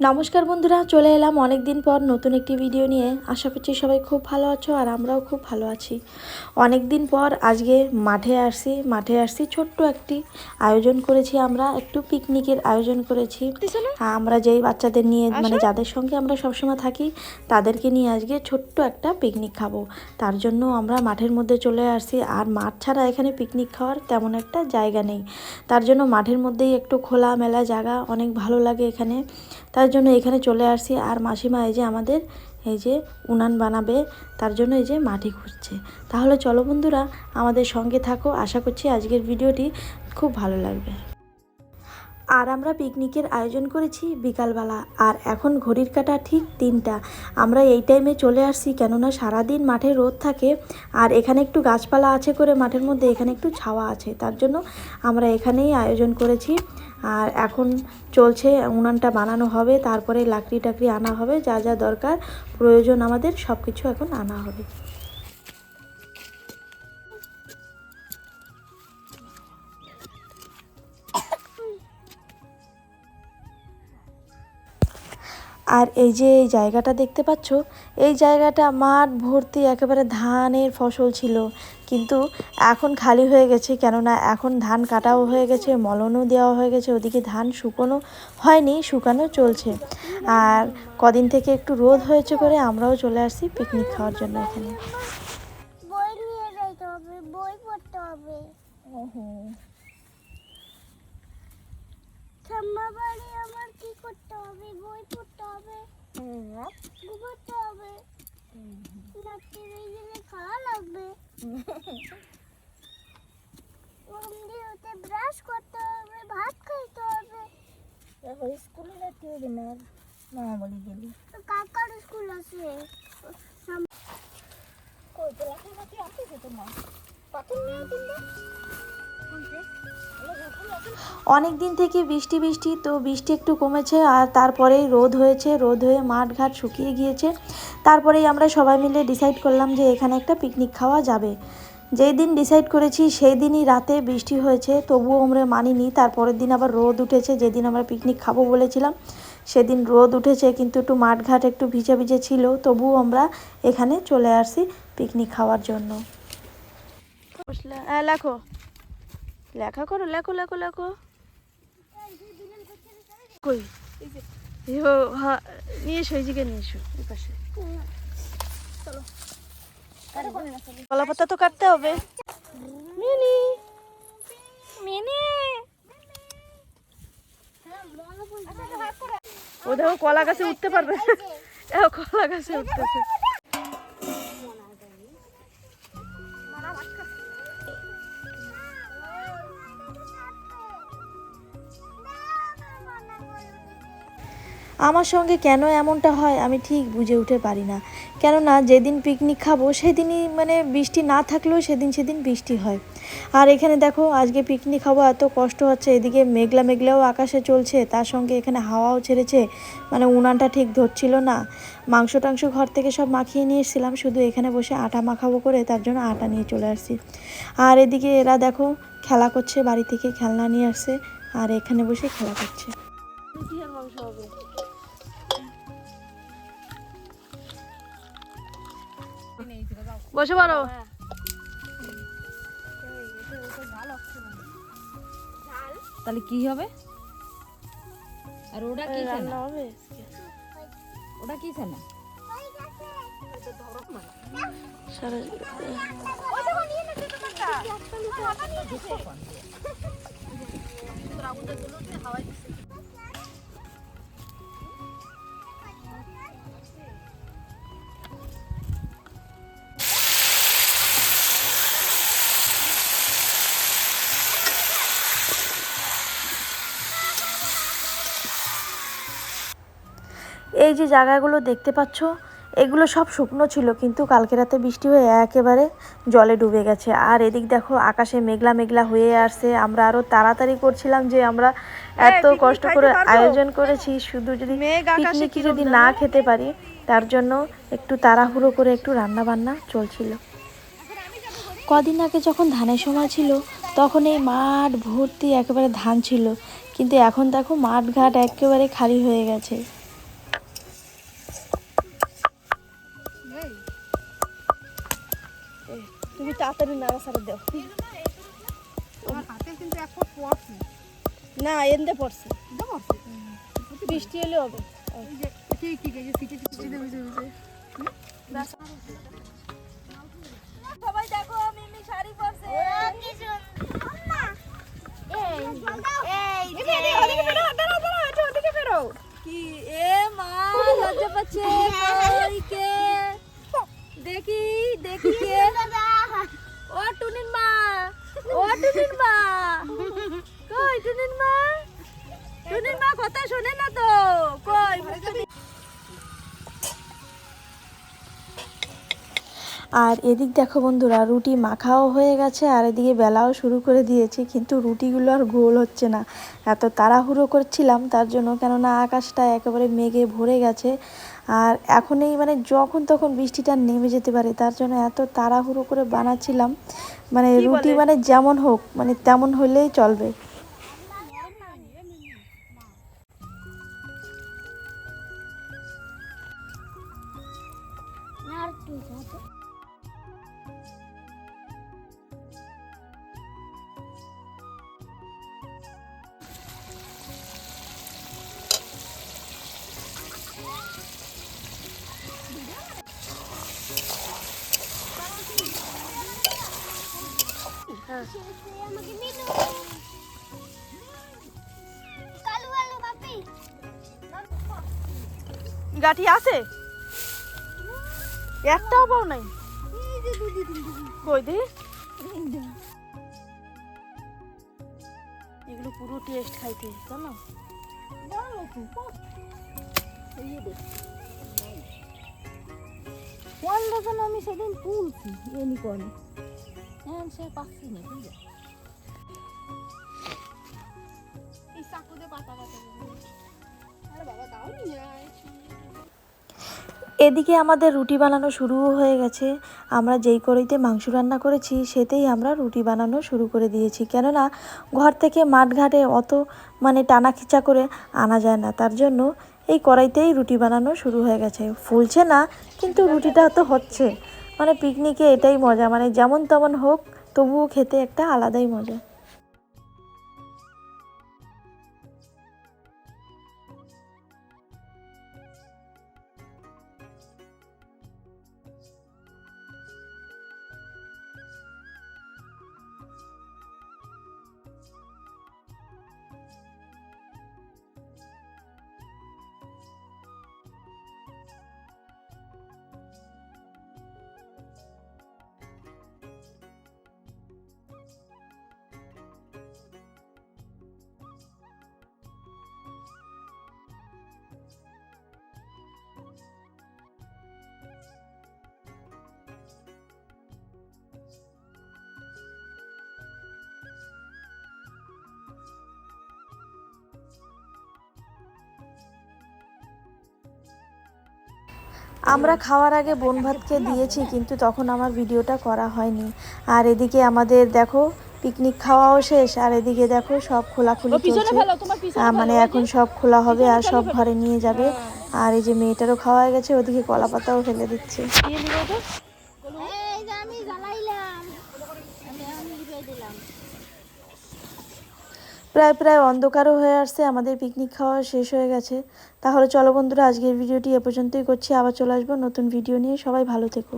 নমস্কার বন্ধুরা চলে এলাম অনেক দিন পর নতুন একটি ভিডিও নিয়ে। আশা করছি সবাই খুব ভালো আছো আর আমরাও খুব ভালো আছি। অনেক দিন পর আজকে মাঠে আসছি মাঠে আসছি ছোট্ট একটি আয়োজন করেছি আমরা একটু পিকনিকের আয়োজন করেছি। আমরা যেই বাচ্চাদের নিয়ে মানে যাদের সঙ্গে আমরা সবসময় থাকি তাদেরকে নিয়ে আজকে ছোট্ট একটা পিকনিক খাব। তার জন্য আমরা মাঠের মধ্যে চলে আসছি আর মাঠ ছাড়া এখানে পিকনিক খাওয়ার তেমন একটা জায়গা নেই। তার জন্য মাঠের মধ্যেই একটু খোলা মেলা জায়গা অনেক ভালো লাগে এখানে। তার জন্য এখানে চলে আসছি। আর মাসিমা এই যে আমাদের এই যে উনান বানাবে, তার জন্য এই যে মাটি খুঁজছে তাহলে চলো বন্ধুরা, আমাদের সঙ্গে থাকো। আশা করছি আজকের ভিডিওটি খুব ভালো লাগবে। আর আমরা পিকনিকের আয়োজন করেছি বিকালবেলা, আর এখন ঘড়ির কাটা ঠিক তিনটা। আমরা এই টাইমে চলে আসছি, কেননা সারাদিন মাঠে রোদ থাকে, আর এখানে একটু গাছপালা আছে করে মাঠের মধ্যে, এখানে একটু ছাওয়া আছে। তার জন্য আমরা এখানেই আয়োজন করেছি, আর এখন চলছে উনানটা বানানো হবে, তারপরে লাকড়ি টাকড়ি আনা হবে, যা যা দরকার, প্রয়োজন আমাদের সব কিছু এখন আনা হবে। আর এই যে এই জায়গাটা দেখতে পাচ্ছ এই জায়গাটা মাঠ ভর্তি একেবারে ধানের ফসল ছিল। কিন্তু এখন খালি হয়ে গেছে কেননা এখন ধান কাটাও হয়ে গেছে মলনও দেওয়া হয়ে গেছে ওদিকে ধান শুকনো হয়নি শুকানো চলছে। আর কদিন থেকে একটু রোদ হয়েছে করে আমরাও চলে আসছি পিকনিক খাওয়ার জন্য এখানে। বই নিয়ে যাইতে হবে বই পড়তে হবে। আমার কি করতে হবে? বই পড়তে ঘুমাতে হবে রাত্রির এই জন্য খাওয়া লাগবে দিয়ে ব্রাশ করতে হবে ভাত খাইতে হবে এখন স্কুলে যেতে হবে না না বলি গেলি কাকার স্কুল আছে কই তো রাখি রাখি আসছে তোমার পাথর নিয়ে দিলে অনেক দিন থেকে বৃষ্টি বৃষ্টি, তো বৃষ্টি একটু কমেছে আর তারপরেই রোদ হয়েছে, রোদ হয়ে মাঠ ঘাট শুকিয়ে গিয়েছে। তারপরেই আমরা সবাই মিলে ডিসাইড করলাম যে এখানে একটা পিকনিক খাওয়া যাবে। যেই দিন ডিসাইড করেছি সেই দিনই রাতে বৃষ্টি হয়েছে, তবুও আমরা মানিনি। তারপরের দিন আবার রোদ উঠেছে, যেদিন আমরা পিকনিক খাব বলেছিলাম, সেদিন রোদ উঠেছে কিন্তু একটু মাঠঘাট একটু ভিজে ভিজে ছিল। তবুও আমরা এখানে চলে আসছি পিকনিক খাওয়ার জন্য। লেখো। লেখা করো, লেখো লেখো লেখো। কই? নিয়ে এসো, এইদিকে নিয়ে এসো, এই পাশে। কলা পাতা তো কাটতে হবে। মিনি। মিনি। ও দেখো কলা গাছে উঠতে পারবে। কলা গাছে উঠতেছে। আমার সঙ্গে কেন এমনটা হয় আমি ঠিক বুঝে উঠে পারি না। কেননা যেদিন পিকনিক খাব সেদিনই মানে বৃষ্টি না থাকলেও সেদিন সেদিন বৃষ্টি হয়। আর এখানে দেখো আজকে পিকনিক খাব, এত কষ্ট হচ্ছে, এদিকে মেঘলা মেঘলাও আকাশে চলছে, তার সঙ্গে এখানে হাওয়াও ছেড়েছে মানে উনানটা ঠিক ধরছিল না। মাংস টাংস ঘর থেকে সব মাখিয়ে নিয়ে এসেছিলাম, শুধু এখানে বসে আটা মাখাবো করে, তার জন্য আটা নিয়ে চলে আসছি। আর এদিকে এরা দেখো খেলা করছে, বাড়ি থেকে খেলনা নিয়ে আসছে, আর এখানে বসে খেলা করছে। হবে। বসে পারো তাহলে কি হবে? আর ওটা কি রান্না হবে? ওটা কি ছানা সারা এই যে জায়গাগুলো দেখতে পাচ্ছ এগুলো সব শুকনো ছিল কিন্তু কালকে রাতে বৃষ্টি হয়ে একেবারে জলে ডুবে গেছে। আর এদিক দেখো আকাশে মেঘলা মেঘলা হয়ে আসছে। আমরা আরও তাড়াতাড়ি করছিলাম যে আমরা এত কষ্ট করে আয়োজন করেছি। শুধু যদি পিকনিক যদি না খেতে পারি তার জন্য একটু তাড়াহুড়ো করে একটু রান্না বান্না চলছিল। কদিন আগে যখন ধানের সময় ছিল তখন এই মাঠ ভর্তি একেবারে ধান ছিল। কিন্তু এখন দেখো মাঠ ঘাট একেবারে খালি হয়ে গেছে। আমার না এনতে পড়ছে। বৃষ্টি এলে হবে। সবাই দেখো মিমি শাড়ি পরছে। কি সুন্দর। এই কি এ মা লজ্জা পাচ্ছে। দেখি দেখি কে। ও মা। ও মা। কই মা? মা কথা শোনে না তো। কই আর এদিক দেখো বন্ধুরা, রুটি মাখাও হয়ে গেছে, আর এদিকে বেলাও শুরু করে দিয়েছি, কিন্তু রুটিগুলো আর গোল হচ্ছে না। এত তাড়াহুড়ো করছিলাম, তার জন্য কেননা আকাশটা একেবারে মেঘে ভরে গেছে। আর এখন এই মানে যখন তখন বৃষ্টিটা নেমে যেতে পারে তার জন্য এত তাড়াহুড়ো করে বানাচ্ছিলাম। মানে রুটি মানে যেমন হোক মানে তেমন হলেই চলবে। গাঠি আছে? একটাও পাও নাই? কই দে? এগুলো পুরো টেস্ট খাইতে জানো? আমি সেদিন তুলছি, এনি করে। এদিকে আমাদের রুটি বানানো শুরুও হয়ে গেছে। আমরা যেই কড়াইতে মাংস রান্না করেছি, সেতেই আমরা রুটি বানানো শুরু করে দিয়েছি। কেননা, ঘর থেকে মাঠঘাটে অত মানে টানা খিচা করে আনা যায় না। তার জন্য এই কড়াইতেই রুটি বানানো শুরু হয়ে গেছে। ফুলছে না, কিন্তু রুটিটা তো হচ্ছে। মানে পিকনিকে এটাই মজা মানে যেমন তেমন হোক তবুও খেতে একটা আলাদাই মজা। আমরা খাওয়ার আগে বোন ভাতকে দিয়েছি কিন্তু তখন আমার ভিডিওটা করা হয়নি। আর এদিকে আমাদের দেখো পিকনিক খাওয়াও শেষ আর এদিকে দেখো সব খোলাখুলি চলছে। মানে এখন সব খোলা হবে আর সব ঘরে নিয়ে যাবে। আর এই যে মেয়েটারও খাওয়া গেছে ওদিকে কলা পাতাও ফেলে দিচ্ছে এই যে আমি জ্বালাইলাম আমি আমি লিখে দিলাম প্রায় প্রায় অন্ধকারও হয়ে আসছে, আমাদের পিকনিক খাওয়া শেষ হয়ে গেছে। তাহলে চলো বন্ধুরা, আজকের ভিডিওটি এ পর্যন্তই করছি। আবার চলে আসব নতুন ভিডিও নিয়ে। সবাই ভালো থেকো।